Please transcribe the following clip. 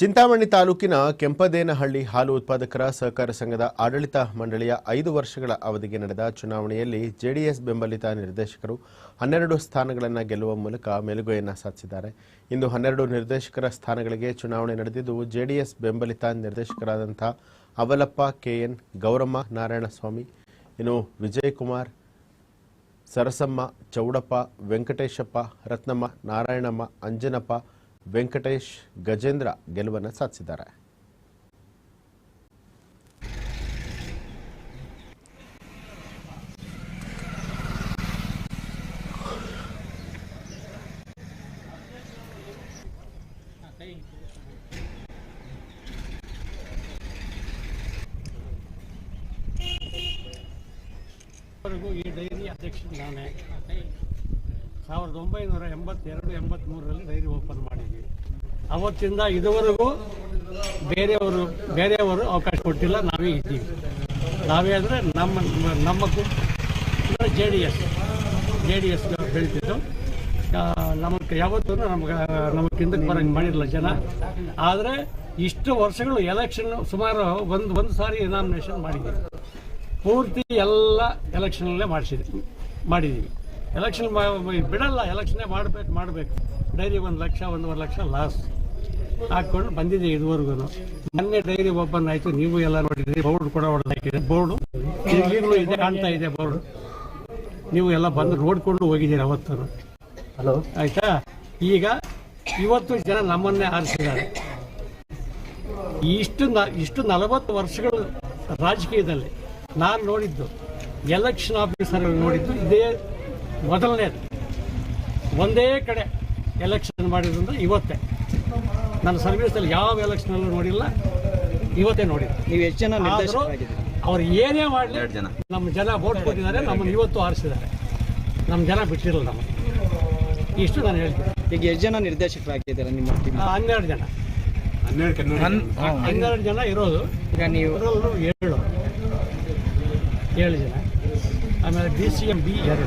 ಚಿಂತಾಮಣಿ ತಾಲೂಕಿನ ಕೆಂಪದೇನಹಳ್ಳಿ ಹಾಲು ಉತ್ಪಾದಕರ ಸಹಕಾರ ಸಂಘದ ಆಡಳಿತ ಮಂಡಳಿಯ ಐದು ವರ್ಷಗಳ ಅವಧಿಗೆ ನಡೆದ ಚುನಾವಣೆಯಲ್ಲಿ ಜೆಡಿಎಸ್ ಬೆಂಬಲಿತ ನಿರ್ದೇಶಕರು ಹನ್ನೆರಡು ಸ್ಥಾನಗಳನ್ನು ಗೆಲ್ಲುವ ಮೂಲಕ ಮೇಲುಗೈಯನ್ನು ಸಾಧಿಸಿದ್ದಾರೆ. ಇಂದು ಹನ್ನೆರಡು ನಿರ್ದೇಶಕರ ಸ್ಥಾನಗಳಿಗೆ ಚುನಾವಣೆ ನಡೆದಿದ್ದು, ಜೆಡಿಎಸ್ ಬೆಂಬಲಿತ ನಿರ್ದೇಶಕರಾದಂಥ ಅವಲಪ್ಪ, ಕೆಎನ್, ಗೌರಮ್ಮ, ನಾರಾಯಣಸ್ವಾಮಿ, ಇನ್ನು ವಿಜಯಕುಮಾರ್, ಸರಸಮ್ಮ, ಚೌಡಪ್ಪ, ವೆಂಕಟೇಶಪ್ಪ, ರತ್ನಮ್ಮ, ನಾರಾಯಣಮ್ಮ, ಅಂಜನಪ್ಪ ವೆಂಕಟೇಶ್ ಗಜೇಂದ್ರ ಗೆಲುವನ್ನು ಸಾಧಿಸಿದ್ದಾರೆ. ಈ ಡೈರಿ ಅಧ್ಯಕ್ಷ ನಾನೇ. ಸಾವಿರದ ಒಂಬೈನೂರ ಎಂಬತ್ತೆರಡು ಎಂಬತ್ತ್ಮೂರರಲ್ಲಿ ಡೈರಿ ಓಪನ್ ಮಾಡಿದ್ವಿ ಅವತ್ತಿಂದ ಇದುವರೆಗೂ ಬೇರೆಯವರು ಬೇರೆಯವರು ಅವಕಾಶ ಕೊಟ್ಟಿಲ್ಲ. ನಾವೇ ಇದ್ದೀವಿ. ನಾವೇ ಅಂದರೆ ನಮ್ಮ ನಮ್ಮ J D S J D S ಬೆಳೀತಿದ್ದು ನಮಗೆ ಯಾವತ್ತೂ ನಮ್ಗೆ ನಮಗೆ ಹಿಂದಕ್ಕೆ ಬರೋಂಗೆ ಮಾಡಿರಲಿಲ್ಲ ಜನ. ಆದರೆ ಇಷ್ಟು ವರ್ಷಗಳು ಎಲೆಕ್ಷನ್ ಸುಮಾರು ಒಂದು ಒಂದು ಸಾರಿ ನಾಮಿನೇಷನ್ ಮಾಡಿದ್ದೀವಿ ಪೂರ್ತಿ ಎಲ್ಲ ಎಲೆಕ್ಷನಲ್ಲೇ ಮಾಡಿಸಿದ್ವಿ ಮಾಡಿದ್ದೀವಿ ಎಲೆಕ್ಷನ್ ಬಿಡಲ್ಲ ಎಲೆಕ್ಷನ್ನೇ ಮಾಡಬೇಕು ಮಾಡಬೇಕು. ಡೈಲಿ ಒಂದು ಲಕ್ಷ, ಒಂದೂವರೆ ಲಕ್ಷ ಲಾಸ್ ಹಾಕ್ಕೊಂಡು ಬಂದಿದೆ ಇದುವರೆಗೂ. ಮೊನ್ನೆ ಡೈರಿ ಓಪನ್ ಆಯ್ತು ನೀವು ಎಲ್ಲ ನೋಡಿದ್ರಿ ಬೋರ್ಡ್ ಕೂಡ ಹೊಡೆದಾಕಿದೆ. ಬೋರ್ಡು ಈಗಲೂ ಇದೆ ಕಾಣ್ತಾ ಇದೆ ಬೋರ್ಡ್. ನೀವು ಎಲ್ಲ ಬಂದು ನೋಡ್ಕೊಂಡು ಹೋಗಿದ್ದೀರಿ ಅವತ್ತು. ಹಲೋ? ಆಯ್ತಾ? ಈಗ ಇವತ್ತು ಜನ ನಮ್ಮನ್ನೇ ಆರಿಸಿದ್ದಾರೆ. ಇಷ್ಟು ನ- ಇಷ್ಟು ನಲವತ್ತು ವರ್ಷಗಳು ರಾಜಕೀಯದಲ್ಲಿ ನಾನು ನೋಡಿದ್ದು ಎಲೆಕ್ಷನ್ ಆಫೀಸರ್ ನೋಡಿದ್ದು ಇದೇ ಮೊದಲನೇದು. ಒಂದೇ ಕಡೆ ಎಲೆಕ್ಷನ್ ಮಾಡಿದ್ರಿಂದ ಇವತ್ತೇ. ನನ್ನ ಸರ್ವಿಸಲ್ಲಿ ಯಾವ ಎಲೆಕ್ಷನಲ್ಲೂ ನೋಡಿಲ್ಲ. ಇವತ್ತೇ ನೋಡಿ ನೀವು ಎಷ್ಟು ಜನ ಅವ್ರು ಏನೇ ಮಾಡಲಿ ನಮ್ಮ ಜನ ವೋಟ್ ಕೊಟ್ಟಿದ್ದಾರೆ ನಮ್ಮನ್ನು ಇವತ್ತು ಆರಿಸಿದ್ದಾರೆ. ನಮ್ಮ ಜನ ಬಿಟ್ಟಿರಲ್ಲ ನಮ್ಮ ಇಷ್ಟು ನಾನು ಹೇಳ್ತೀನಿ. ಈಗ ಎಷ್ಟು ಜನ ನಿರ್ದೇಶಕರಾಗಿದ್ದಾರೆ ನಿಮ್ಮ ಹನ್ನೆರಡು ಜನ. ಹನ್ನೆರಡು ಜನ ಇರೋದು. ಈಗ ನೀವು ಏಳು. ಏಳು ಜನ. ಆಮೇಲೆ ಡಿ ಸಿ ಎಂ ಬಿ ಎರಡು.